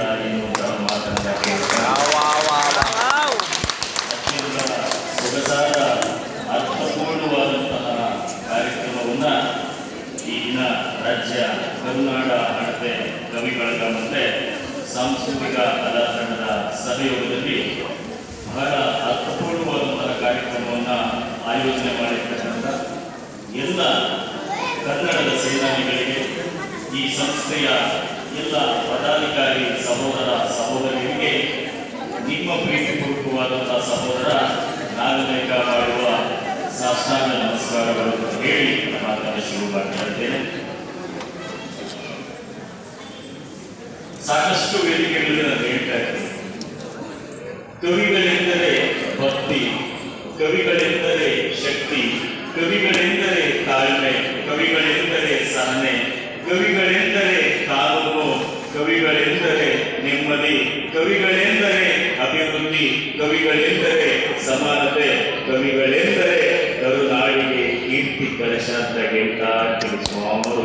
ಇಲ್ಲ ಎನ್ನುವಂತಹ ಮಾತನ್ನ ಅತ್ಯಂತ ಸೊಗಸಾದ ಅರ್ಥಪೂರ್ಣವಾದಂತಹ ಕಾರ್ಯಕ್ರಮವನ್ನ ಈ ದಿನ ರಾಜ್ಯ ಕರುನಾಡ ಹಣತೆ ಕವಿ ಬಳಗ ಮತ್ತೆ ಸಾಂಸ್ಕೃತಿಕ ಕಲಾ ತಂಡದ ಸಹಯೋಗದಲ್ಲಿ ಬಹಳ ಅರ್ಥಪೂರ್ಣವಾದಂತಹ ಕಾರ್ಯಕ್ರಮವನ್ನ ಆಯೋಜನೆ ಮಾಡಿರ್ತಕ್ಕಂಥ ಎಲ್ಲ ಕನ್ನಡದ ಸೇನಾನಿಗಳಿಗೆ ಈ ಸಂಸ್ಥೆಯ ಎಲ್ಲ ಪದಾಧಿಕಾರಿ ಸಹೋದರ ಸಹೋದರಿಯರಿಗೆ ನಿಮ್ಮ ಪ್ರೀತಿಪೂರ್ವಕವಾದಂತಹ ಸಹೋದರ ನಾಗರಿಕ ಮಾಡುವ ಸಾಷ್ಟಾಂಗ ನಮಸ್ಕಾರಗಳು ಹೇಳಿ ಮಾತನಾಡಿ ಶುರು ಮಾಡ್ತಾ ಸಾಕಷ್ಟು ವೇದಿಕೆಗಳಲ್ಲಿ ನಾನು ಹೇಳ್ತಾ ಕವಿಗಳೆಂದರೆ ಭಕ್ತಿ, ಕವಿಗಳೆಂದರೆ ಶಕ್ತಿ, ಕವಿಗಳೆಂದರೆ ತಾಳ್ಮೆ, ಕವಿಗಳೆಂದರೆ ಸಹನೆ, ಕವಿಗಳೆಂದರೆ ಕವಿಗಳೆಂದರೆ ನೆಮ್ಮದಿ ಕವಿಗಳೆಂದರೆ ಅಭಿವೃದ್ಧಿ ಕವಿಗಳೆಂದರೆ ಸಮಾನತೆ ಕವಿಗಳೆಂದರೆ ಕರುನಾಡಿಗೆ ಕೀರ್ತಿ ಕಲಶ ಅಂತ ಹೇಳ್ತಾ ಸ್ವಾಮರು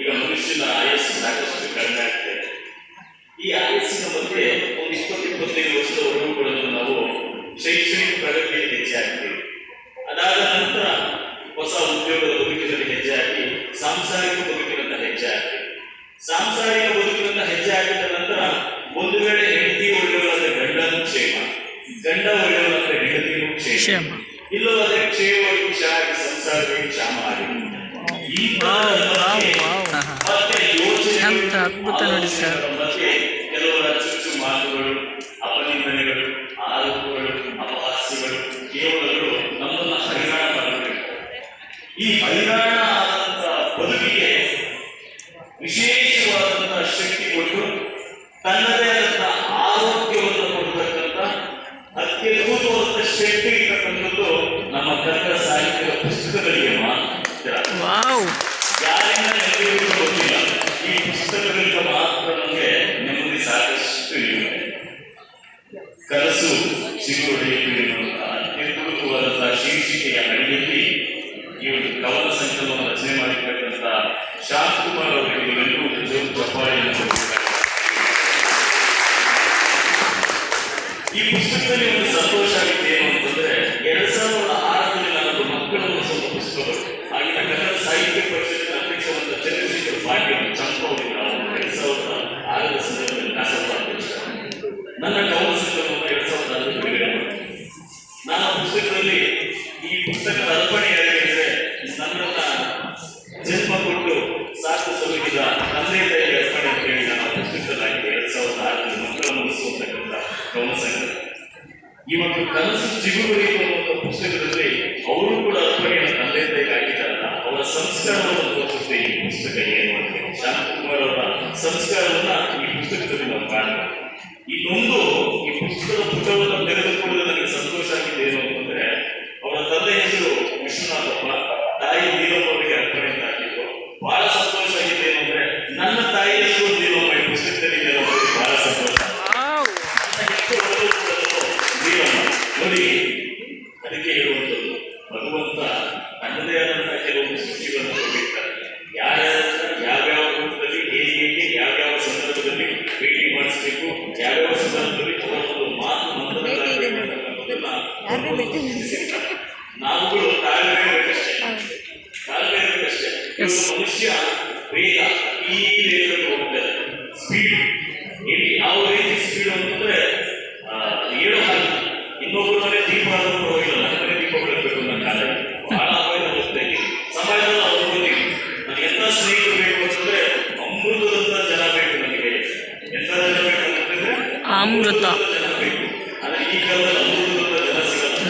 ಈಗ ಮನುಷ್ಯನ ಆಯಸ್ಸು ಸಾಕಷ್ಟು ಕಡಿಮೆ ಆಗ್ತದೆ ಈ ಆಯಸ್ಸಿನ ಮಧ್ಯೆ ಒಂದು ಇಪ್ಪತ್ತು ಇಪ್ಪತ್ತೈದು ವರ್ಷದವರೆಗೂ ಕೂಡ ನಾವು ಶೈಕ್ಷಣಿಕ ಪ್ರಗತಿಯಲ್ಲಿ ಹೆಜ್ಜೆ ಹಾಕ್ತೀವಿ. ಅದಾದ ನಂತರ ಹೊಸ ಉದ್ಯೋಗದ ಬದುಕಿನಲ್ಲಿ ಹೆಜ್ಜೆ ಹಾಕಿ ಸಾಂಸಾರಿಕ ಬದುಕಿನಂತ ಹೆಜ್ಜೆ ಹಾಕ್ತೀವಿ ಸಾಂಸಾರಿಕ ಬದುಕಿನಂತ ಹೆಜ್ಜೆ ಹಾಕಿದ ನಂತರ ಒಂದು ವೇಳೆ ಹೆಂಡತಿ ಒಳ್ಳೆಯವರಾದ್ರೆ ಗಂಡನೂ ಕ್ಷೇಮ. ಗಂಡ ಒಳ್ಳೆಯವರಾದ್ರೆ ಹೆಂಡತಿನೂ ಕ್ಷೇಮ. ಕ್ಷೇಮ. ಇಲ್ಲವಾದ್ರೆ ಕ್ಷೇಮವಾಗಿ ಕ್ಷಾಗಿ ಸಂಸಾರವಾಗಿ ಕ್ಷಾಮ ಆಗಿದೆ ಈ ಅದ್ಭುತ ನೋಡಿ ಸರ್. ಈ ಬದುಕಿಗೆ ವಿಶೇಷವಾದಂತಹ ಶಕ್ತಿ ಕೊಟ್ಟು ತನ್ನದೇ ಆದಂತಹ ಆರೋಗ್ಯವನ್ನು ಕೊಡ್ತಕ್ಕಂಥ ಅತ್ಯದ್ಭುತವಾದಂತಹ ಶಕ್ತಿ ಇರತಕ್ಕಂಥದ್ದು ನಮ್ಮ ಕನ್ನಡ ಸಾಹಿತ್ಯದ ಪುಸ್ತಕಗಳಿಗೆ ಮಾತ್ರ ಕವನ ಸಂಕಲನವನ್ನು ರಚನೆ ಮಾಡಿರ್ತಕ್ಕಂಥ ಶಾಂತಕುಮಾರ್ ಅವರಿಗೆ ನೀವೆಲ್ಲರೂ ಈ ಪುಸ್ತಕದಲ್ಲಿ ಒಂದು ಸಂತೋಷ ಆಗಿದೆ ಏನು ಅಂತಂದ್ರೆ ಎರಡ್ ಸಾವಿರದ ಆರರಲ್ಲಿ ನಾನು ಮಕ್ಕಳನ್ನು ಸ್ವಲ್ಪ ಪುಸ್ತಕಗಳು ಆಗಿನ ಕನ್ನಡ ಸಾಹಿತ್ಯ ಪರಿಷತ್ತಿನ ಅಧ್ಯಕ್ಷರಾದ ಚಂದ್ರಶೇಖರ್ ಪಾಟೀಲ್ ಚಂಪವರಿಂದ ಎರಡ್ ಸಾವಿರದ ಆರರ ಸಂದರ್ಭದಲ್ಲಿ ಅಧ್ಯಕ್ಷ ನನ್ನ ಕವನ ಸಂಕಲನವನ್ನು ಎರಡ್ ಸಾವಿರದ ಆರರಲ್ಲಿ ನಾನು ಪುಸ್ತಕದಲ್ಲಿ ಈ ಪುಸ್ತಕದ ಅರ್ಪಣೆ ತಂದೆ ನಾನು ಈ ಒಂದು ಕನಸು ಅನ್ನುವಂಥ ಪುಸ್ತಕದಲ್ಲಿ ಅವರು ಕೂಡ ಅರ್ಪಣೆಯನ್ನು ತಂದೆ ತಾಯಿಗೆ ಅವರ ಸಂಸ್ಕಾರವನ್ನು ತೋರಿಸುತ್ತೆ ಈ ಪುಸ್ತಕ ಏನು ಅಂತ. ಶಾಂತಕುಮಾರ್ ಅವರ ಸಂಸ್ಕಾರವನ್ನ ಈ ಪುಸ್ತಕದಲ್ಲಿ ನಾವು ಕಾಣಬಹುದು ಇನ್ನೊಂದು ಈ ಪುಸ್ತಕದ ಪುಟವನ್ನು ತೆಗೆದುಕೊಳ್ಳಲು ಅದಕ್ಕೆ ಹೇಳುವಂಥದ್ದು ಭಗವಂತ ತನ್ನದೇ ಆದಂತಹ ಕೆಲವೊಂದು ಸೃಷ್ಟಿಗಳನ್ನು ಕೊಟ್ಟಿರ್ತಾರೆ. ಯಾವ ಯಾವ್ಯಾವ ರೂಪದಲ್ಲಿ ಹೇಗೆ ಹೇಗೆ ಯಾವ್ಯಾವ ಸಂದರ್ಭದಲ್ಲಿ ಭೇಟಿ ಮಾಡಿಸಬೇಕು ಯಾವ್ಯಾವ ಸಂದರ್ಭದಲ್ಲಿ ಅವರೊಂದು ಮಾತು ಮಂತ್ರಗಳನ್ನ ನಾವುಗಳು ತಾಳ್ಮೆ ಇರಬೇಕಷ್ಟೇ ತಾಳ್ಮೆ ಇರಬೇಕಷ್ಟೇ ಮನುಷ್ಯ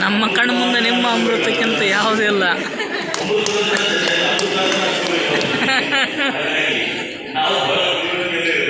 ನಮ್ಮ ಕಣ್ಣು ಮುಂದೆ ನಿಮ್ಮ ಅಮೃತಕ್ಕಿಂತ ಯಾವುದೂ ಇಲ್ಲ.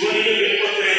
சிவனின் விருப்பத்தை